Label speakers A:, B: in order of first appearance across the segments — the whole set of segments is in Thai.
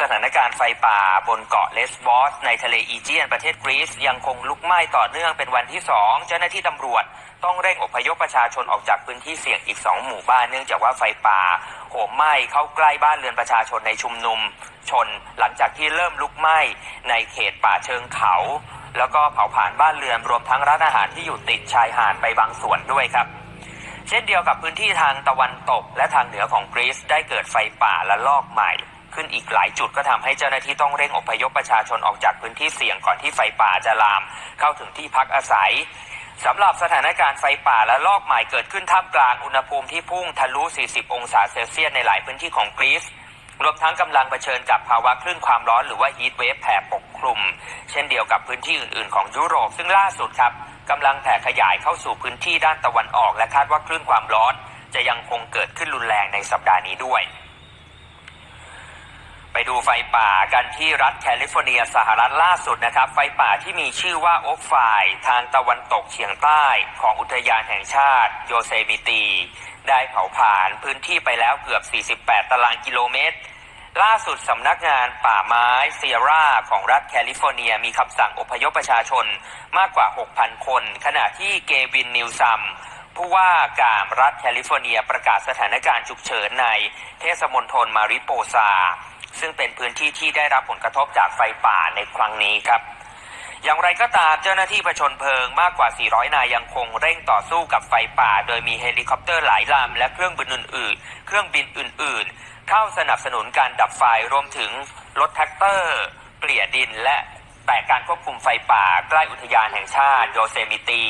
A: สถานการณ์ไฟป่าบนเกาะเลสบอส ในทะเลอีเจียนประเทศกรีซยังคงลุกไหม้ต่อเนื่องเป็นวันที่สองเจ้าหน้าที่ตำรวจต้องเร่งอพยพประชาชนออกจากพื้นที่เสี่ยงอีกสองหมู่บ้านเนื่องจากว่าไฟป่าโหมไหม้เข้าใกล้บ้านเรือนประชาชนในชุมนุม ชนหลังจากที่เริ่มลุกไหม้ในเขตป่าเชิงเขา แล้วก็เผาผลาญบ้านเรือนรวมทั้งร้านอาหารที่อยู่ติดชายหาดไปบางส่วนด้วยครับเช่นเดียวกับพื้นที่ทางตะวันตกและทางเหนือของกรีซได้เกิดไฟป่าและลอกใหม่ ขึ้นอีกหลายจุดก็ทำให้เจ้าหน้าที่ต้องเร่งอพยพประชาชนออกจากพื้นที่เสี่ยงก่อนที่ไฟป่าจะลาม เข้าถึงที่พักอาศัยสำหรับสถานการณ์ไฟป่าและลอกใหม่เกิดขึ้นท่ามกลางอุณหภูมิที่พุ่งทะลุ 40 องศาเซลเซียสในหลายพื้นที่ของกรีซรวมทั้งกำลังเผชิญกับภาวะคลื่นความร้อนหรือว่าฮีทเวฟแผ่ปกคลุม เช่นเดียวกับพื้นที่อื่นๆ ของยุโรป ซึ่งล่าสุดครับกำลังแผ่ขยายเข้าสู่พื้นที่ด้านตะวันออก และคาดว่าคลื่นความร้อน จะยังคงเกิดขึ้นรุนแรงในสัปดาห์นี้ด้วย ดูไฟป่ากันที่รัฐแคลิฟอร์เนียสหรัฐล่าสุดนะครับ ไฟป่าที่มีชื่อว่าโอกไฟล์ทางตะวันตกเฉียงใต้ของอุทยานแห่งชาติโยเซมิตี ได้เผาผลาญพื้นที่ไปแล้วเกือบ 48 ตารางกิโลเมตร ล่าสุดสำนักงานป่าไม้เซียร่าของรัฐแคลิฟอร์เนียมีคำสั่งอพยพประชาชนมากกว่า 6,000 คน ขณะที่เกวินนิวซัมผู้ว่าการรัฐแคลิฟอร์เนียประกาศสถานการณ์ฉุกเฉินในเทศมนตรมาริโปซา ซึ่งเป็นพื้นที่ที่ได้รับผลกระทบจากไฟป่าในครั้งนี้ครับ อย่างไรก็ตามเจ้าหน้าที่ผชนเพลิงมากกว่า 400 นายยังคงเร่งต่อสู้กับไฟป่า โดยมีเฮลิคอปเตอร์หลายลำและเครื่องบินอื่นๆ เครื่องบินอื่น ๆ เข้าสนับสนุนการดับไฟรวมถึงรถแท็กเตอร์เกลี่ยดินและแต่การควบคุมไฟป่าใกล้อุทยานแห่งชาติโยเซมิตี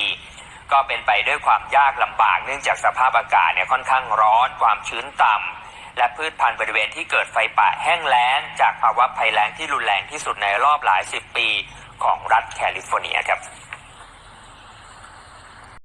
A: ก็เป็นไปด้วยความยากลำบากเนื่องจากสภาพอากาศเนี่ยค่อนข้างร้อนความชื้นต่ำ และพืชพันธุ์บริเวณที่เกิดไฟป่าแห้งแล้ง จากภาวะภัยแล้งที่รุนแรงที่สุดในรอบหลายสิบปีของรัฐแคลิฟอร์เนียครับ